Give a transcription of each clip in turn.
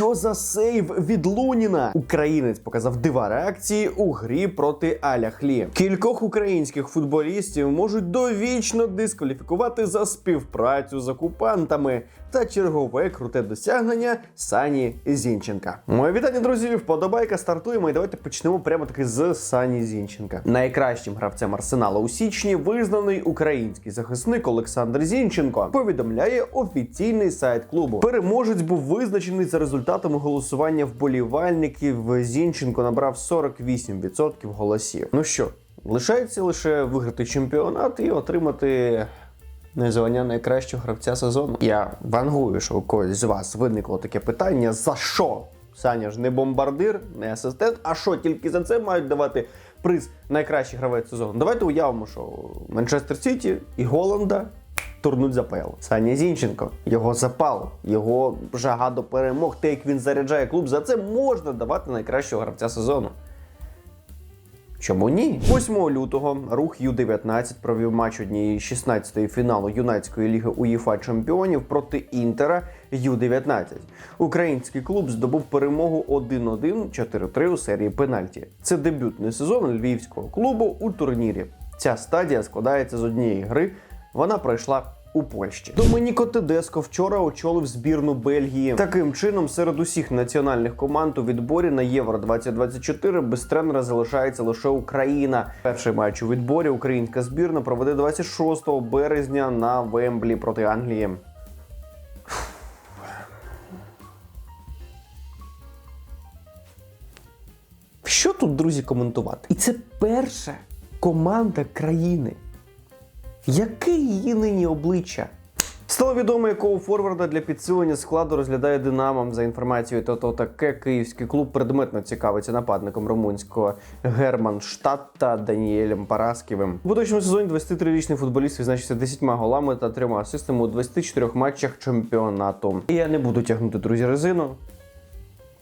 Що за сейв від Луніна? Українець показав дива реакції у грі проти Аляхлі. Кількох українських футболістів можуть довічно дискваліфікувати за співпрацю з окупантами та чергове круте досягнення Сані Зінченка. Моє вітання, друзі! Вподобайка стартуємо і давайте почнемо прямо таки з Сані Зінченка. Найкращим гравцем арсенала у січні визнаний український захисник Олександр Зінченко. Повідомляє офіційний сайт клубу. Переможець був визначений за результатами голосування вболівальників. Зінченко набрав 48% голосів. Ну що, лишається лише виграти чемпіонат і отримати. Звання найкращого гравця сезону. Я вангую, що у когось з вас виникло таке питання: за що? Саня ж не бомбардир, не асистент. А що тільки за це мають давати приз найкращий гравець сезону? Давайте уявимо, що Манчестер Сіті і Голланда турнуть за. Саня Зінченко, його запал, його жага до перемог, те, як він заряджає клуб, за це можна давати найкращого гравця сезону. Чому ні? 8 лютого рух Ю-19 провів матч однієї 16-ї фіналу юнацької ліги УЄФА чемпіонів проти Інтера Ю-19. Український клуб здобув перемогу 1-1 4-3 у серії пенальті. Це дебютний сезон львівського клубу у турнірі. Ця стадія складається з однієї гри. Вона пройшла у Польщі. Домініко Тедеско вчора очолив збірну Бельгії. Таким чином, серед усіх національних команд у відборі на Євро 2024 без тренера залишається лише Україна. Перший матч у відборі українська збірна проведе 26 березня на Вемблі проти Англії. Що тут, друзі, коментувати? І це перша команда країни. Яке її нині обличчя? Стало відомо, якого форварда для підсилення складу розглядає Динамо. За інформацією ТОТО таке київський клуб предметно цікавиться нападником румунського Герман Штатта Даніелем Парасківим. У поточному сезоні 23-річний футболіст відзначився 10 голами та 3 асистами у 24 матчах чемпіонату. І я не буду тягнути друзі резину.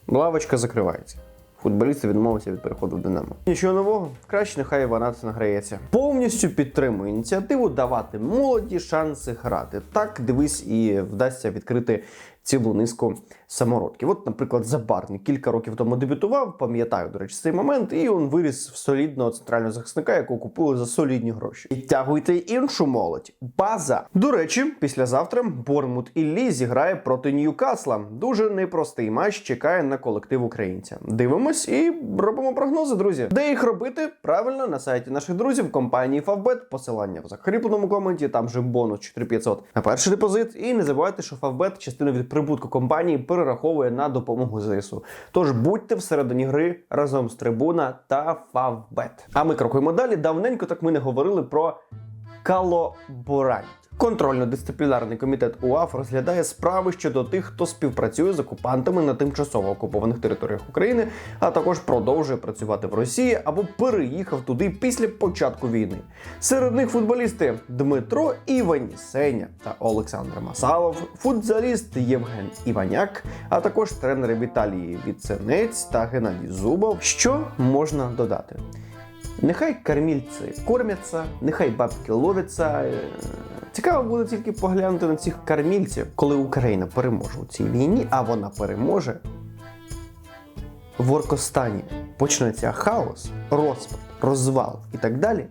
Лавочка закривається. Футболіст відмовився від переходу в Динамо. Нічого нового, краще нехай Іванат награється. Повністю підтримую ініціативу давати молоді шанси грати. Так дивись і вдасться відкрити цілу низку самородків. От, наприклад, Забарний кілька років тому дебютував, пам'ятаю, до речі, цей момент, і він виріс в солідного центрального захисника, якого купили за солідні гроші. Підтягуйте іншу молодь. База. До речі, післязавтра Бормут Іллі зіграє проти Ньюкасла. Дуже непростий матч чекає на колектив українця. Дивимось і робимо прогнози, друзі. Де їх робити? Правильно на сайті наших друзів компанії Favbet. Посилання в закріпленому коменті. Там же бонус 4500 на перший депозит. І не забувайте, що Favbet частину від прибутку компанії перераховує на допомогу ЗСУ. Тож будьте всередині гри разом з трибуна та Фавбет. А ми крокуємо далі. Давненько так ми не говорили про колаборантів. Контрольно-дисциплінарний комітет УАФ розглядає справи щодо тих, хто співпрацює з окупантами на тимчасово окупованих територіях України, а також продовжує працювати в Росії або переїхав туди після початку війни. Серед них футболісти Дмитро Іванісеня та Олександр Масалов, футзаліст Євген Іваняк, а також тренери Віталій Віценець та Геннадій Зубов. Що можна додати? Нехай кормільці кормяться, нехай бабки ловляться. Е, Цікаво буде тільки поглянути на цих кормільців, коли Україна переможе у цій війні, а вона переможе. В Оркостані почнеться хаос, розпад, розвал і так далі.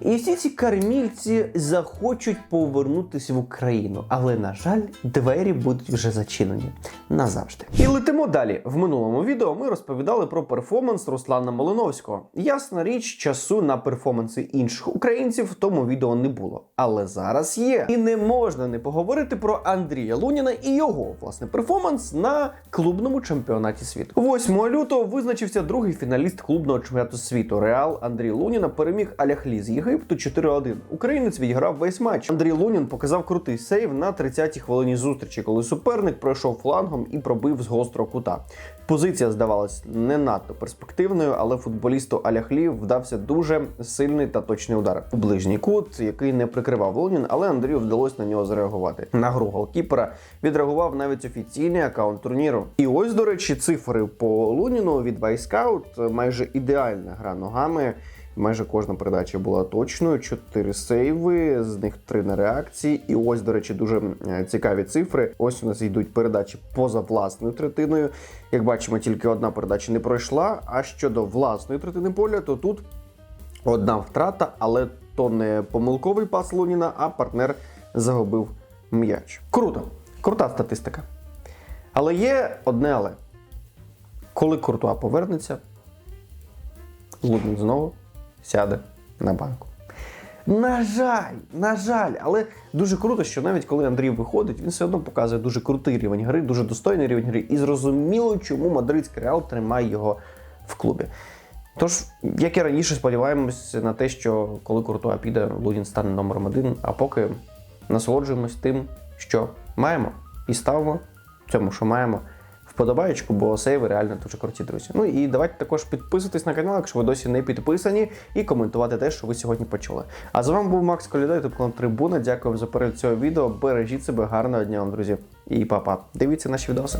І всі ці кормільці захочуть повернутися в Україну, але на жаль, двері будуть вже зачинені назавжди. І летимо далі. В минулому відео ми розповідали про перформанс Руслана Малиновського. Ясна річ, часу на перформанси інших українців в тому відео не було, але зараз є. І не можна не поговорити про Андрія Луніна і його власне перформанс на клубному чемпіонаті світу. 8 лютого визначився другий фіналіст клубного чемпіонату світу. Реал Андрій Луніна переміг Аляхлі з Єгипту 4-1. Українець відіграв весь матч. Андрій Лунін показав крутий сейв на 30-й хвилині зустрічі, коли суперник пройшов флангом і пробив з гострого кута. Позиція здавалась не надто перспективною, але футболісту Аляхлі вдався дуже сильний та точний удар у ближній кут, який не прикривав Лунін, але Андрію вдалося на нього зреагувати. На гру голкіпера відреагував навіть офіційний аккаунт турніру. І ось, до речі, цифри по Луніну від Вайскаут майже ідеальна гра ногами. Майже кожна передача була точною. Чотири сейви, з них три на реакції. І ось, до речі, дуже е, цікаві цифри. Ось у нас йдуть передачі поза власною третиною. Як бачимо, тільки одна передача не пройшла. А щодо власної третини поля, то тут одна втрата, але то не помилковий пас Луніна, а партнер загубив м'яч. Круто, крута статистика. Але є одне але. Коли Куртуа повернеться, Лунін знову сяде на банку. На жаль, на жаль, але дуже круто, що навіть коли Андрій виходить, він все одно показує дуже крутий рівень гри, дуже достойний рівень гри, і зрозуміло, чому мадридський реал тримає його в клубі. Тож, як і раніше, сподіваємося на те, що коли Куртуа піде, Лунін стане номером один, а поки насолоджуємось тим, що маємо, і ставимо цьому, що маємо. Вподобаєчку, бо сейви реально дуже круті, друзі. Ну і давайте також підписуйтесь на канал, якщо ви досі не підписані, і коментувати те, що ви сьогодні почули. А з вами був Макс Коліда, ютуб канал Трибуна. Дякую за перегляд цього відео. Бережіть себе, гарного дня вам, друзі. І па-па. Дивіться наші відоси.